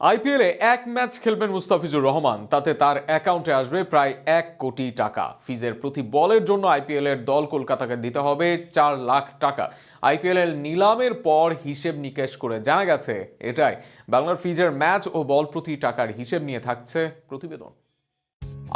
আইপিএলে এক ম্যাচ খেলবেন মুস্তাফিজুর রহমান। তাতে তার অ্যাকাউন্টে আসবে প্রায় এক কোটি টাকা। ফিজের প্রতি বলের জন্য আইপিএল এর দল কলকাতাকে দিতে হবে চার লাখ টাকা। আইপিএল এর নিলামের পর হিসেব নিকেশ করে জানা গেছে এটাই। বাংলার ফিজের ম্যাচ ও বল প্রতি টাকার হিসেব নিয়ে থাকছে প্রতিবেদন।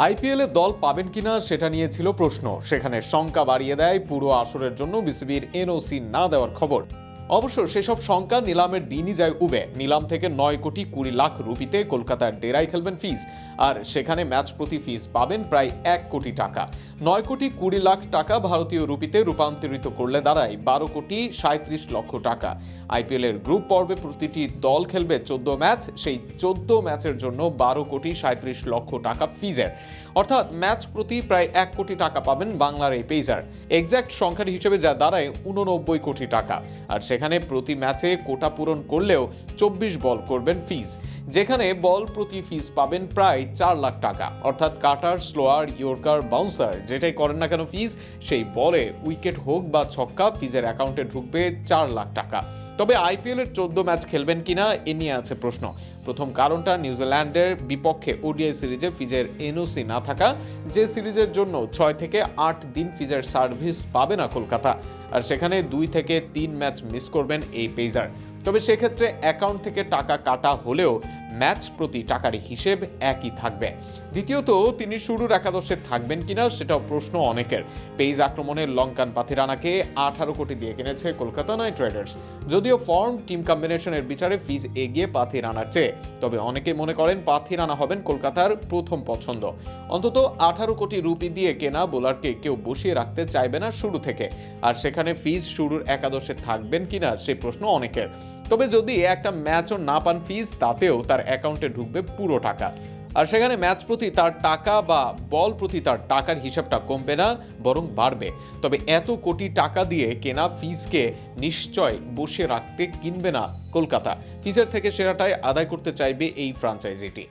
আইপিএলে দল পাবেন কিনা সেটা নিয়ে ছিল প্রশ্ন। সেখানে শঙ্কা বাড়িয়ে দেয় পুরো আসরের জন্য বিসিবির এনওসি না দেওয়ার খবর। অবশ্য সেসব শঙ্কা নিলামের দিনই যায় উবে। নিলাম থেকে নয় কোটি কুড়ি লাখ রুপিতে কলকাতার ডেরাই খেলবেন ফিজ। আর সেখানে ম্যাচ প্রতি ফিজ পাবেন প্রায় এক কোটি টাকা। নয় কোটি কুড়ি লাখ টাকা ভারতীয় রুপিতে রূপান্তরিত করলে দাঁড়ায় বারো কোটি সাঁত্রিশ লক্ষ টাকা। আইপিএল এর গ্রুপ পর্বে প্রতিটি দল খেলবে চোদ্দ ম্যাচ, সেই চোদ্দ ম্যাচের জন্য বারো কোটি সাঁত্রিশ লক্ষ টাকা ফিজের। অর্থাৎ ম্যাচ প্রতি প্রায় এক কোটি টাকা পাবেন বাংলার এই পেজার এক্স্যাক্ট সংখ্যার হিসেবে যা দাঁড়ায় উননব্বই কোটি টাকা। আর সেখানে প্রতি ম্যাচে কোটা পূরণ করলেও চব্বিশ বল করবেন ফিজ। যেখানে বল প্রতি ফিজ পাবেন প্রায় চার লাখ টাকা। অর্থাৎ কাটার, স্লোয়ার, ইয়র্কার, বাউন্সার যেটাই করেন না কেন ফিজ, সেই বলে উইকেট হোক বা ছক্কা ফিজের অ্যাকাউন্টে ঢুকবে চার লাখ টাকা। তবে আইপিএলের চোদ্দ ম্যাচ খেলবেন কিনা, এ নিয়ে আছে প্রশ্ন। প্রথম কারণটা নিউজিল্যান্ডের বিপক্ষে ওডিআই সিরিজে ফিজের এনওসি না থাকা, যে সিরিজের জন্য ছয় থেকে আট দিন ফিজের সার্ভিস পাবে না কলকাতা। আর সেখানে দুই থেকে তিন ম্যাচ মিস করবেন এই পেজার তবে সেক্ষেত্রে অ্যাকাউন্ট থেকে টাকা কাটা হলেও ম্যাচ প্রতি টাকার হিসেব একই থাকবে। দ্বিতীয়ত, তিনি শুরুর একাদশে থাকবেন কিনা সেটাও প্রশ্ন অনেকের। পেইজ আক্রমণের লঙ্কান পাথিরানাকে আঠারো কোটি দিয়ে কিনেছে কলকাতা নাইট রাইডার্স। যদিও ফর্ম, টিম কম্বিনেশনের বিচারে ফিজ এগিয়ে পাথিরানার চেয়ে। তবে অনেকে মনে করেন পাথিরানা হবেন কলকাতার প্রথম পছন্দ। অন্তত আঠারো কোটি রুপি দিয়ে কেনা বোলারকে কেউ বসিয়ে রাখতে চাইবে না শুরু থেকে। আর সেখানে ফিজ শুরুর একাদশে থাকবেন কিনা সে প্রশ্ন অনেকের। তবে যদি একটা ম্যাচও না পান ফিজ তাতেও তার অ্যাকাউন্টে ঢুকবে পুরো টাকা। আর সেখানে ম্যাচ প্রতি তার টাকা বা বল প্রতি তার টাকার হিসাবটা কমবে না, বরং বাড়বে। তবে এত কোটি টাকা দিয়ে কেনা ফিজকে নিশ্চয় বসে রাখতে কিনবে না কলকাতা। ফিজের থেকে সেরাটাই আদায় করতে চাইবে এই ফ্রাঞ্চাইজিটি